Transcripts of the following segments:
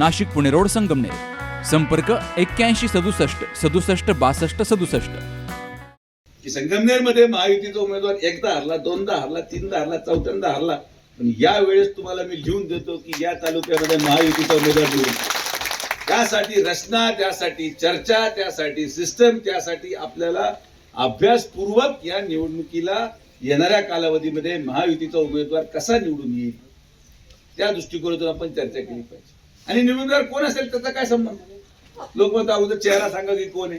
Nashik Pune road Sangamner. संपर्क एक्क्याऐंशी सदुसष्ट सदुसष्ट बासष्ट सदुसष्ट. संगमनेरमध्ये महायुतीचा उमेदवार एकदा हरला दोनदा हरला तीनदा हरला चौथ्यांदा हरला पण या वेळेस तुम्हाला मी लिहून देतो की या तालुक्यामध्ये महायुतीचा उमेदवार निवडून त्यासाठी रचना त्यासाठी चर्चा त्यासाठी सिस्टम त्यासाठी आपल्याला अभ्यासपूर्वक या निवडणुकीला येणाऱ्या कालावधीमध्ये महायुतीचा उमेदवार कसा निवडून येईल त्या दृष्टिकोनातून आपण चर्चा केली पाहिजे. आणि निवडणूकदार कोण असेल त्याचा काय संबंध? लोक म्हणतात अगोदर चेहरा सांगा की कोण आहे.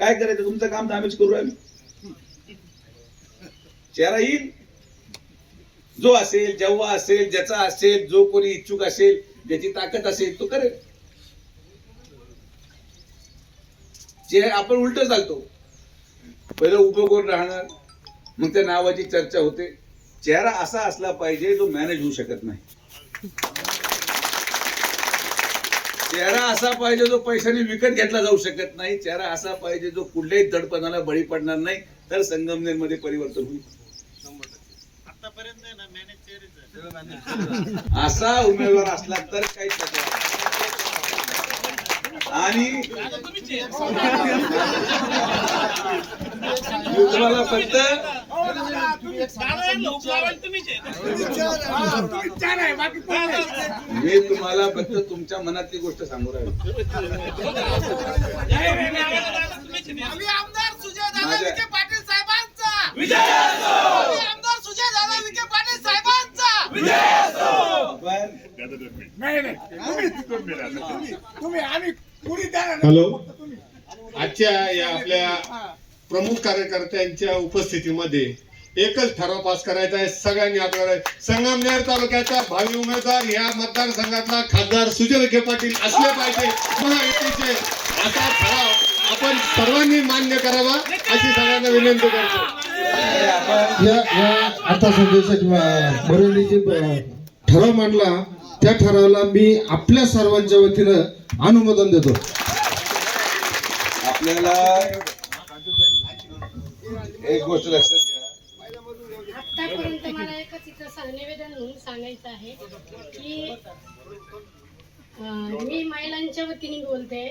काय करायचं? तुमचं काम तर आम्हीच करू आम्ही चेहरा येईल. जो असेल जेव्हा असेल ज्याचा असेल जो कोणी इच्छुक असेल ज्याची ताकद असेल तो करेल. चेहरा आपण उलट चालतो. पहिलं उभं कोण राहणार? मग त्या नावाची चर्चा होते. चेहरा असा असला पाहिजे जो मॅनेज होऊ शकत नाही. चेहरा असा पाहिजे जो पैशाने विकत घेतला जाऊ शकत नाही. चेहरा असा पाहिजे जो कुठल्याही दडपणाला बळी पडणार नाही तर संगमनेरमध्ये परिवर्तन होईल. आतापर्यंत. असा उमेदवार असला तर काही आणि मी तुम्हाला फक्त मी तुम्हाला फक्त तुमच्या मनातली गोष्ट सांगू राहिलो. तुम्ही. तुम्ही आम्ही कुणी हॅलो. आजच्या या आपल्या प्रमुख कार्यकर्त्यांच्या उपस्थितीमध्ये एकच ठराव पास करायचा आहे. सगळ्यांनी आपल्याला संगमनेर तालुक्याचा भावी उमेदवार या मतदारसंघातला खासदार सुजय विखे पाटील असले पाहिजे. महायुतीचे असा ठराव आपण सर्वांनी मान्य करावा अशी सगळ्यांना विनंती करतो. या या आता सध्याचा किंवा बरेलीचे ठराव मांडला. त्या ठरावाला मी आपल्या सर्वांच्या वतीनं अनुमोदन देतो. आपल्याला एक गोष्ट लक्षात घ्या. आतापर्यंत मला एकच इथं सा- निवेदन म्हणून सांगायचं आहे की मी महिलांच्या वतीने बोलते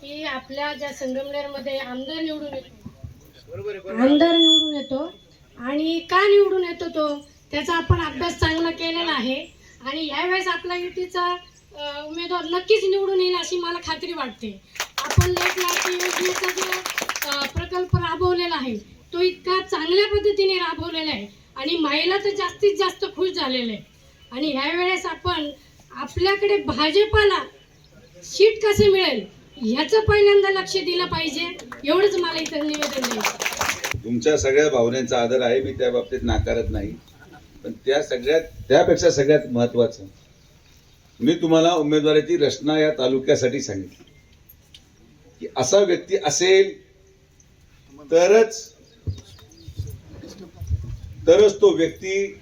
की आपल्या ज्या संगमनेरमध्ये आमदार निवडून येतो. आमदार निवडून येतो आणि का निवडून येतो तो? त्याचा आपण अभ्यास चांगला केलेला आहे. आणि यावेळेस आपला युतीचा उमेदवार नक्कीच निवडून येईल अशी मला खात्री वाटते. आपण लेट लाडकी योजनेचा जो प्रकल्प राबवलेला आहे तो इतका चांगल्या पद्धतीने राबवलेला आहे आणि महिला तर जास्तीत जास्त खुश झालेले आहे आणि ह्यावेळेस आपण आपल्याकडे भाजपाला सीट कसे मिळेल ह्याचं पहिल्यांदा लक्ष दिलं पाहिजे एवढंच मला इथं निवेदन द्यायचं तुमच्या सगळ्या भावनेचा आदर आहे मी त्या बाबतीत नाकारत नाही. पण त्या सगळ्यात त्यापेक्षा सगळ्यात महत्वाचं मी तुम्हाला उमेदवाराची रचना या तालुक्यासाठी सांगितली. की असा व्यक्ती असेल तरच तरच तो व्यक्ती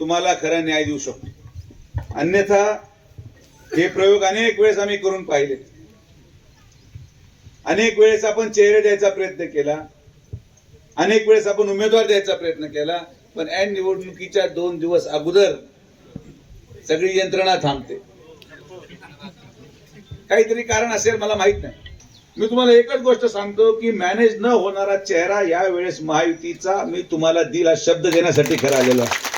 तुम्हाला खरा न्याय देऊ शकतो. अन्यथा हे प्रयोग अनेक वेळेस आम्ही करून पाहिले. अनेक वेळेस आपण चेहरे द्यायचा प्रयत्न केला. अनेक वेळेस आपण उमेदवार द्यायचा प्रयत्न केला. पण ऐन निवडणुकीच्या दोन दिवस अगोदर सगळी यंत्रणा थांबते. काहीतरी कारण असेल मला माहीत नाही. मी तुम्हाला एकच गोष्ट सांगतो की मॅनेज न होणारा चेहरा या वेळेस महायुतीचा मी तुम्हाला दिला शब्द देण्यासाठी खरा आलेलो आहे.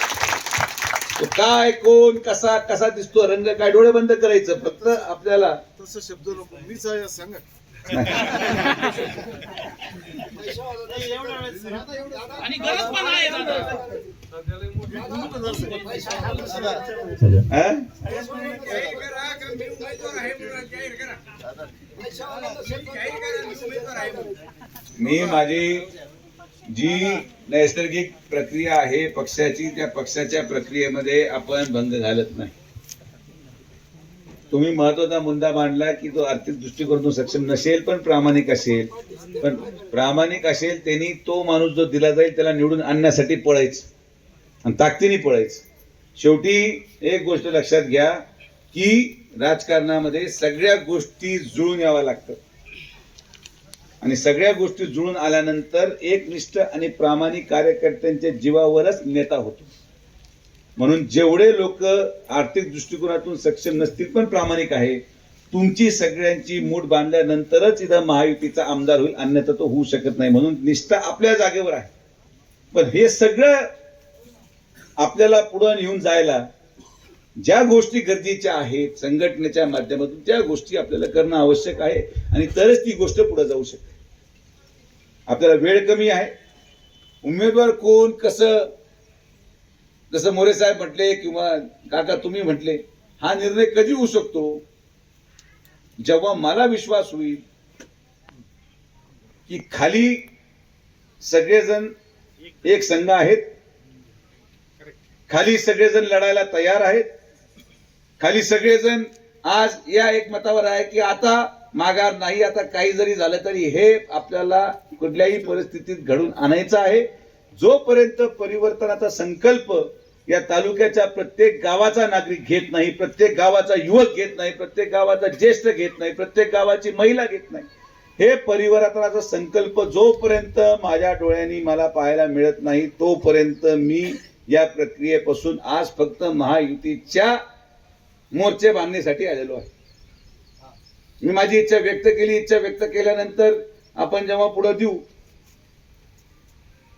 तो काय कोण कसा कसा दिसतो रंग काय डोळे बंद करायचं फक्त आपल्याला तसं शब्द नको. मी सांगत सांगा. आणि गरज पण आहे मी माझी जी नैसर्गिक प्रक्रिया आहे पक्षाची त्या पक्षाच्या प्रक्रियेमध्ये आपण बंद घालत नाही. तुम्ही महत्त्वाचा मुद्दा मांडला की तो आर्थिक दृष्टिकोनातून सक्षम नसेल पण प्रामाणिक असेल. पण प्रामाणिक असेल त्यांनी तो माणूस जो दिला जाईल त्याला निवडून आणण्यासाठी पळायचं. आणि ताकदीने पळायचं. शेवटी एक गोष्ट लक्षात घ्या की राजकारणामध्ये सगळ्या गोष्टी जुळून याव्या लागतात. आणि सगळ्या गोष्टी जुळून आल्यानंतर एकनिष्ठ आणि प्रामाणिक कार्यकर्त्यांच्या जीवावरच नेता होतो. म्हणून जेवढे लोक आर्थिक दृष्टिकोनातून सक्षम नसतील पण प्रामाणिक आहे तुमची सगळ्यांची मूठ बांधल्यानंतरच इथं महायुतीचा आमदार होईल अन्यथा तो होऊ शकत नाही. म्हणून निष्ठा आपल्या जागेवर आहे. पण हे सगळं आपल्याला पुढं नेऊन जायला ज्या गोष्टी गरजेच्या आहेत संघटनेच्या माध्यमातून त्या गोष्टी आपल्याला करणं आवश्यक आहे आणि तरच ती गोष्ट पुढे जाऊ शकते. आपल्याला वेळ कमी आहे. उमेदवार कोण कसं जसं मोरे साहेब म्हटले किंवा काका तुम्ही म्हटले हा निर्णय कधी होऊ शकतो? जेव्हा मला विश्वास होईल की खाली सगळेजण एक संघ आहेत खाली सगळेजण लढायला तयार आहेत खाली सगळेजण आज या एक मतावर आहे की आता माघार नाही आता काही जरी झालं तरी हे आपल्याला कुठल्याही परिस्थितीत घडून आणायचं आहे. जोपर्यंत परिवर्तनाचा संकल्प या तालुक्याच्या प्रत्येक गावाचा नागरिक घेत नाही प्रत्येक गावाचा युवक घेत नाही प्रत्येक गावाचा ज्येष्ठ घेत नाही प्रत्येक गावाची महिला घेत नाही हे परिवर्तनाचा संकल्प जोपर्यंत माझ्या डोळ्यांनी मला पाहायला मिळत नाही तोपर्यंत मी या प्रक्रियेपासून आज फक्त महायुतीच्या मोर्चे बांधणीसाठी आलेलो आहे. मी माझी इच्छा व्यक्त केली इच्छा व्यक्त केल्यानंतर आपण जेव्हा पुढे देऊ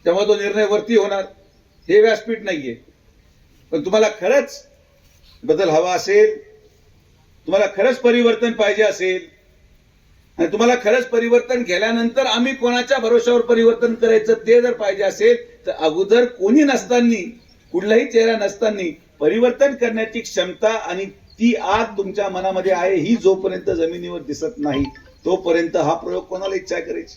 तेव्हा तो निर्णय वरती होणार. हे व्यासपीठ नाहीये. पण तुम्हाला खरंच बदल हवा असेल तुम्हाला खरंच परिवर्तन पाहिजे असेल आणि तुम्हाला खरंच परिवर्तन केल्यानंतर आम्ही कोणाच्या भरोशावर परिवर्तन करायचं ते जर पाहिजे असेल तर अगोदर कोणी नसताना कुठलाही चेहरा नसताना परिवर्तन करण्याची क्षमता आणि ती आग तुमच्या मनामध्ये आहे ही जोपर्यंत जमिनीवर दिसत नाही तोपर्यंत हा प्रयोग कोणाला इच्छा करायची?